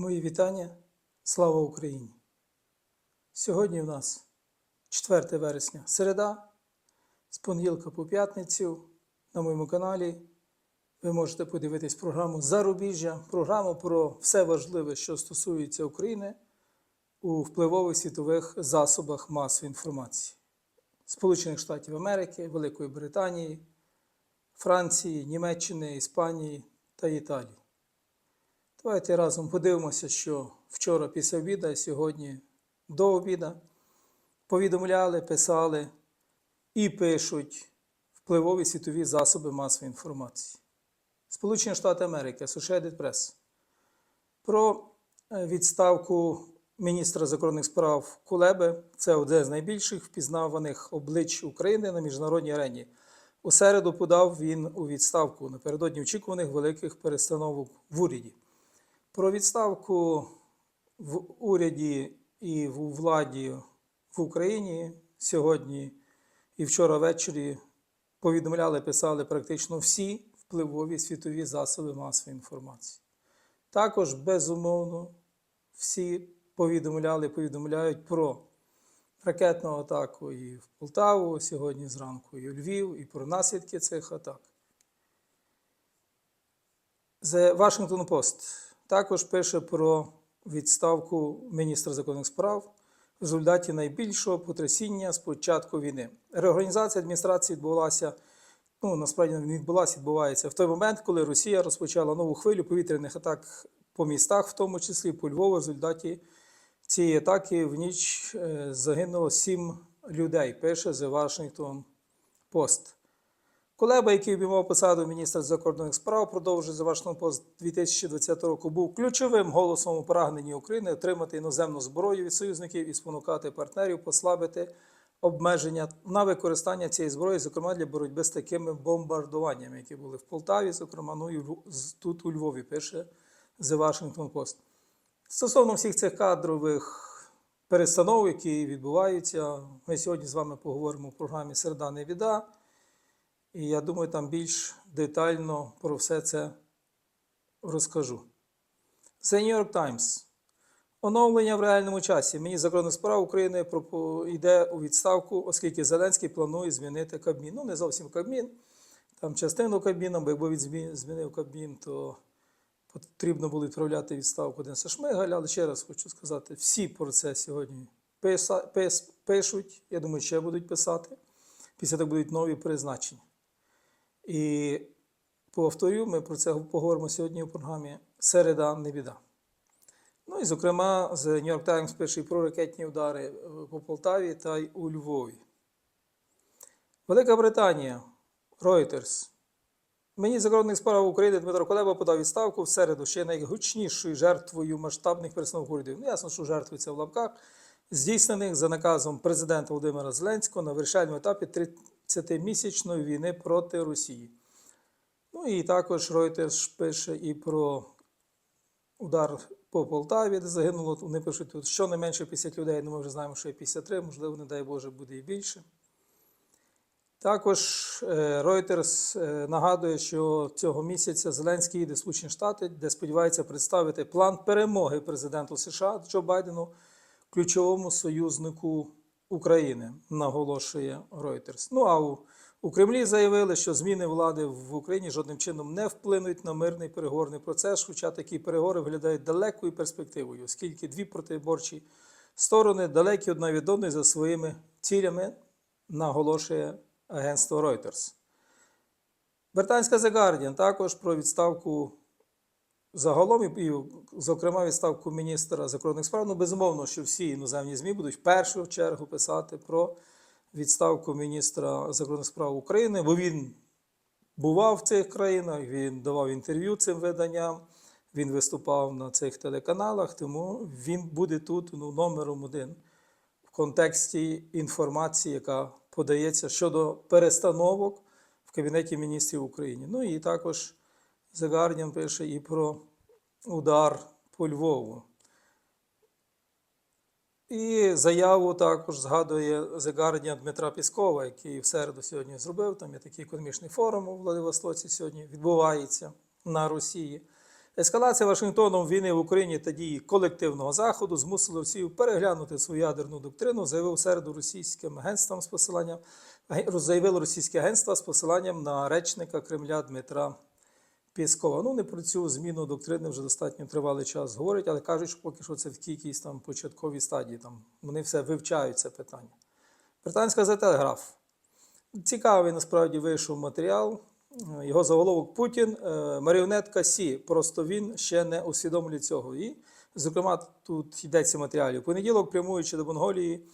Мої вітання. Слава Україні! Сьогодні у нас 4 вересня, середа, з понеділка по п'ятницю на моєму каналі. Ви можете подивитись програму Зарубіжжя, програму про все важливе, що стосується України у впливових світових засобах масової інформації Сполучених Штатів Америки, Великої Британії, Франції, Німеччини, Іспанії та Італії. Давайте разом подивимося, що вчора після обіда і сьогодні до обіда повідомляли, писали і пишуть впливові світові засоби масової інформації. Сполучені Штати Америки, Associated Press, про е, відставку міністра закордонних справ Кулеби. Це одне з найбільших впізнаваних облич України на міжнародній арені. У середу подав він у відставку напередодні очікуваних великих перестановок в уряді. Про відставку в уряді і в владі в Україні сьогодні і вчора ввечері повідомляли, писали практично всі впливові світові засоби масової інформації. Також, безумовно, всі повідомляли, повідомляють про ракетну атаку і в Полтаву сьогодні зранку, і у Львів, і про наслідки цих атак. The Washington Post також пише про відставку міністра законних справ в результаті найбільшого потрясіння з початку війни. Реорганізація адміністрації відбулася, ну насправді не відбулася, відбувається в той момент, коли Росія розпочала нову хвилю повітряних атак по містах, в тому числі по Львову. В результаті цієї атаки в ніч е, загинуло сім людей. Пише The Washington Post. Колеба, який обіймав посаду міністра закордонних справ, продовжує за Пост 2020 року, був ключовим голосом у прагненні України отримати іноземну зброю від союзників і спонукати партнерів послабити обмеження на використання цієї зброї, зокрема для боротьби з такими бомбардуваннями, які були в Полтаві, зокрема, ну і тут у Львові, пише The Washington Post. Стосовно всіх цих кадрових перестанов, які відбуваються, ми сьогодні з вами поговоримо в програмі Середа не віда. І я думаю, там більш детально про все це розкажу. The New York Times. Оновлення в реальному часі. Міністр закордонних справ України йде у відставку, оскільки Зеленський планує змінити Кабмін. Ну, не зовсім Кабмін, там частину Кабміна, бо якби він змінив Кабмін, то потрібно було відправляти відставку Дениса Шмигаля. Але ще раз хочу сказати, всі про це сьогодні пишуть, я думаю, ще будуть писати. Після того будуть нові призначення. І повторю, ми про це поговоримо сьогодні у програмі Середа не біда. Ну і, зокрема, з New York Times пише про ракетні удари е, по Полтаві та й у Львові. Велика Британія, Reuters. Міністр закордонних справ України Дмитро Колеба подав відставку в середу ще найгучнішою жертвою масштабних перестановок урядів. Ну, ясно, що це в лапках, здійснених за наказом президента Володимира Зеленського на вирішальному етапі 30-місячної війни проти Росії. Ну і також Reuters пише і про удар по Полтаві, де загинуло. Вони пишуть тут щонайменше 50 людей. Ну, ми вже знаємо, що є 53, можливо, не дай Боже, буде і більше. Також е, Reuters е, нагадує, що цього місяця Зеленський їде в Сполучені Штати, де сподівається представити план перемоги президенту США Джо Байдену, ключовому союзнику України, наголошує Reuters. Ну а у, у Кремлі заявили, що зміни влади в Україні жодним чином не вплинуть на мирний переговорний процес, хоча такі переговори виглядають далекою перспективою, оскільки дві протиборчі сторони далекі одна від одної за своїми цілями, наголошує агентство Reuters. Британська The Guardian також про відставку загалом, і, зокрема, відставку міністра закордонних справ. Ну, безумовно, що всі іноземні ЗМІ будуть в першу чергу писати про відставку міністра закордонних справ України, бо він бував в цих країнах, він давав інтерв'ю цим виданням, він виступав на цих телеканалах, тому він буде тут ну, номером один в контексті інформації, яка подається щодо перестановок в Кабінеті міністрів України. Ну і також The Guardian пише і про удар по Львову. І заяву також згадує The Guardian Дмитра Піскова, який в середу сьогодні зробив. Там є такий економічний форум у Владивостоці сьогодні відбувається на Росії. Ескалація Вашингтоном війни в Україні та дії колективного заходу змусили Росію переглянути свою ядерну доктрину, заявив середу російським агентствам з посиланням заявило російське агентство з посиланням на речника Кремля Дмитра Пєскова. Ну, не про цю зміну доктрини вже достатньо тривалий час говорять, але кажуть, що поки що це в якійсь там початковій стадії. Там вони все вивчають це питання. Британська за телеграф. Цікавий насправді вийшов матеріал. Його заголовок Путін е, маріонетка Сі. Просто він ще не усвідомлює цього. І, зокрема, тут йдеться в матеріалі. У понеділок, прямуючи до Монголії,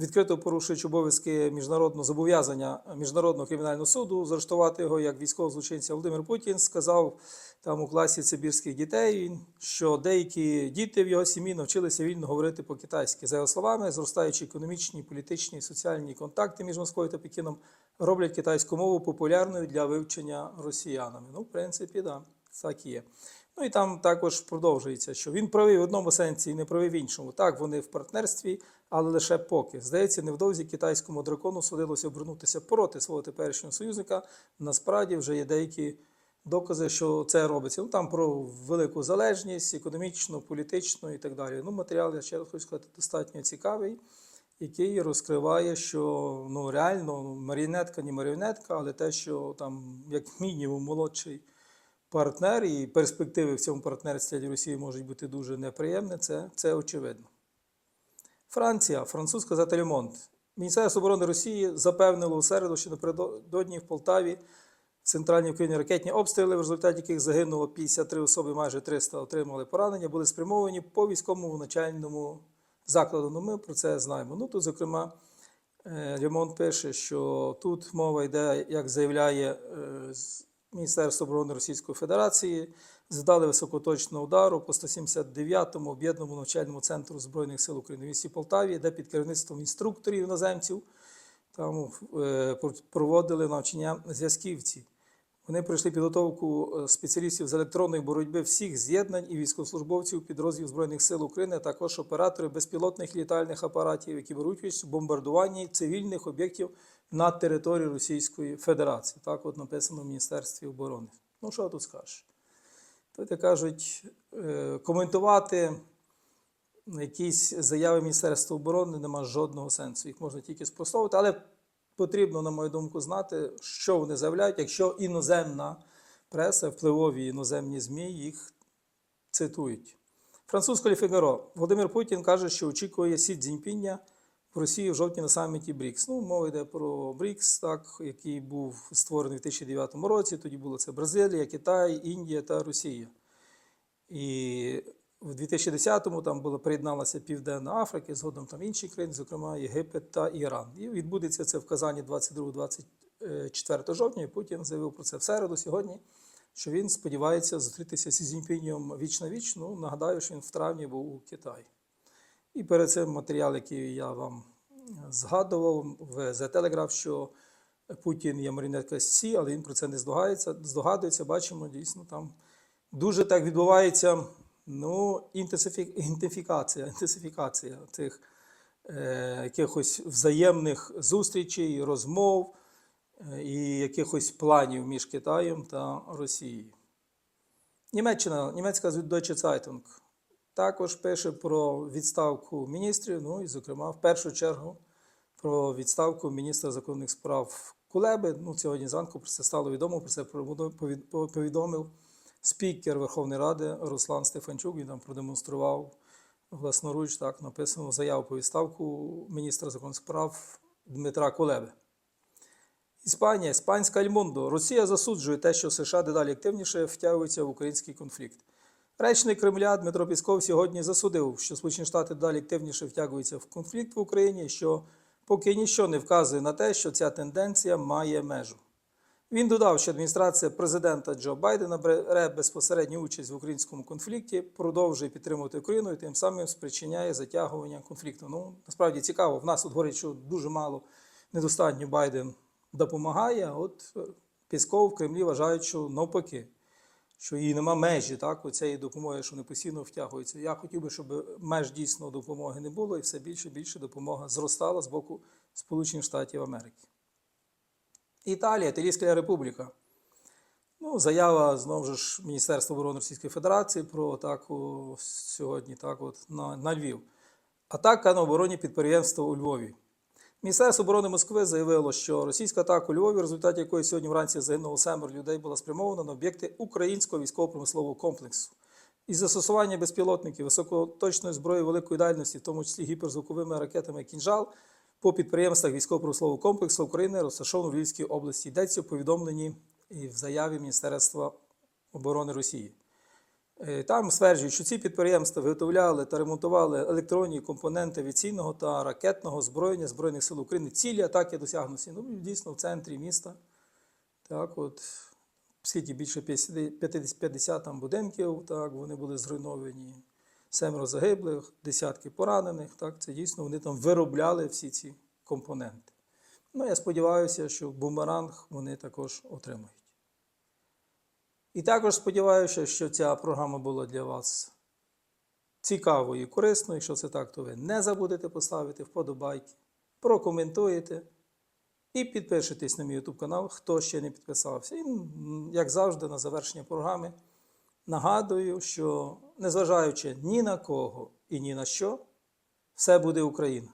відкрито порушуючи обов'язки міжнародного зобов'язання міжнародного кримінального суду, заарештувати його як військового злочинця Володимир Путін сказав там у класі цибірських дітей, що деякі діти в його сім'ї навчилися вільно говорити по-китайськи. За його словами, зростаючі економічні, політичні і соціальні контакти між Москвою та Пекіном роблять китайську мову популярною для вивчення росіянами. Ну, в принципі, да, так є. Ну і там також продовжується, що він правий в одному сенсі і не правий в іншому. Так, вони в партнерстві, але лише поки. Здається, невдовзі китайському дракону судилося обернутися проти свого теперішнього союзника. Насправді вже є деякі докази, що це робиться. Ну там про велику залежність, економічну, політичну і так далі. Ну, матеріал, я ще раз хочу сказати, достатньо цікавий, який розкриває, що ну реально ну, маріонетка, не маріонетка, але те, що там, як мінімум, молодший партнер і перспективи в цьому партнерстві для Росії можуть бути дуже неприємні, це, це очевидно. Франція, французька Зателемонт. Міністерство оборони Росії запевнило у середу, що напередодні в Полтаві в центральній Україні ракетні обстріли, в результаті яких загинуло 53 особи, майже 300 отримали поранення, були спрямовані по військовому навчальному закладу. Ну, ми про це знаємо. Ну, тут, зокрема, е, Ремонт пише, що тут мова йде, як заявляє Міністерство оборони Російської Федерації, задали високоточного удару по 179-му об'єднаному навчальному центру Збройних сил України в місті Полтаві, де під керівництвом інструкторів іноземців там е, проводили навчання зв'язківці. Вони пройшли підготовку е, спеціалістів з електронної боротьби всіх з'єднань і військовослужбовців підрозділів Збройних сил України, а також операторів безпілотних літальних апаратів, які беруть участь у бомбардуванні цивільних об'єктів на території Російської Федерації. Так от написано в Міністерстві оборони. Ну, що тут скажеш? Тут, кажуть, е, коментувати якісь заяви Міністерства оборони нема жодного сенсу. Їх можна тільки спростовувати, але потрібно, на мою думку, знати, що вони заявляють, якщо іноземна преса, впливові іноземні ЗМІ їх цитують. Французьке Фігаро. Володимир Путін каже, що очікує Сі Цзіньпіння в Росії в жовтні на саміті БРІКС. Ну, мова йде про БРІКС, так, який був створений в 2009 році. Тоді було це Бразилія, Китай, Індія та Росія. І в 2010-му там була приєдналася Південна Африка, згодом там інші країни, зокрема Єгипет та Іран. І відбудеться це в Казані 22-24 жовтня. І Путін заявив про це в середу сьогодні, що він сподівається зустрітися зі Зіньпіньом віч на віч. Ну, нагадаю, що він в травні був у Китаї. І перед цим матеріал, який я вам згадував в The Telegraph, що Путін є марінетка Сі, але він про це не здогадується. Здогадується, бачимо, дійсно там дуже так відбувається ну, інтенсифікація, інтенсифікація цих е, якихось взаємних зустрічей, розмов е, і якихось планів між Китаєм та Росією. Німеччина, німецька Deutsche Zeitung також пише про відставку міністрів, ну і, зокрема, в першу чергу про відставку міністра законних справ Кулеби. Ну, сьогодні зранку про це стало відомо, про це повідомив спікер Верховної Ради Руслан Стефанчук. Він там продемонстрував власноруч, так написано заяву про відставку міністра законних справ Дмитра Кулеби. Іспанія, іспанська Альмондо. Росія засуджує те, що США дедалі активніше втягуються в український конфлікт. Речник Кремля Дмитро Пісков сьогодні засудив, що Сполучені Штати далі активніше втягуються в конфлікт в Україні, що поки ніщо не вказує на те, що ця тенденція має межу. Він додав, що адміністрація президента Джо Байдена бере безпосередню участь в українському конфлікті, продовжує підтримувати Україну і тим самим спричиняє затягування конфлікту. Ну насправді цікаво. В нас тут говорять, що дуже мало недостатньо Байден допомагає. От Пісков в Кремлі вважають, що навпаки, що її нема межі так, у цієї допомоги, що вони постійно втягуються. Я хотів би, щоб меж дійсно допомоги не було, і все більше і більше допомога зростала з боку Сполучених Штатів Америки. Італія, Італійська Республіка. Ну, заява знову ж Міністерства оборони Російської Федерації про атаку сьогодні так от, на, на Львів. Атака на оборонні підприємства у Львові. Міністерство оборони Москви заявило, що російська атака у Львові, в результаті якої сьогодні вранці загинуло семеро людей, була спрямована на об'єкти українського військово-промислового комплексу. Із застосування безпілотників високоточної зброї великої дальності, в тому числі гіперзвуковими ракетами «Кінжал», по підприємствах військово-промислового комплексу України розташовано в Львівській області. Йдеться у повідомленні і в заяві Міністерства оборони Росії. Е, Там стверджують, що ці підприємства виготовляли та ремонтували електронні компоненти авіаційного та ракетного озброєння Збройних сил України. Цілі атаки досягнуті ну, дійсно в центрі міста. Так, от, скільки більше 50, 50 50 там будинків, так, вони були зруйновані. Семеро загиблих, десятки поранених. Так, це дійсно вони там виробляли всі ці компоненти. Ну, я сподіваюся, що бумеранг вони також отримають. І також сподіваюся, що ця програма була для вас цікавою і корисною. Якщо це так, то ви не забудете поставити вподобайки, прокоментуєте і підпишитесь на мій YouTube канал, хто ще не підписався. І, як завжди, на завершення програми нагадую, що незважаючи ні на кого і ні на що, все буде Україна.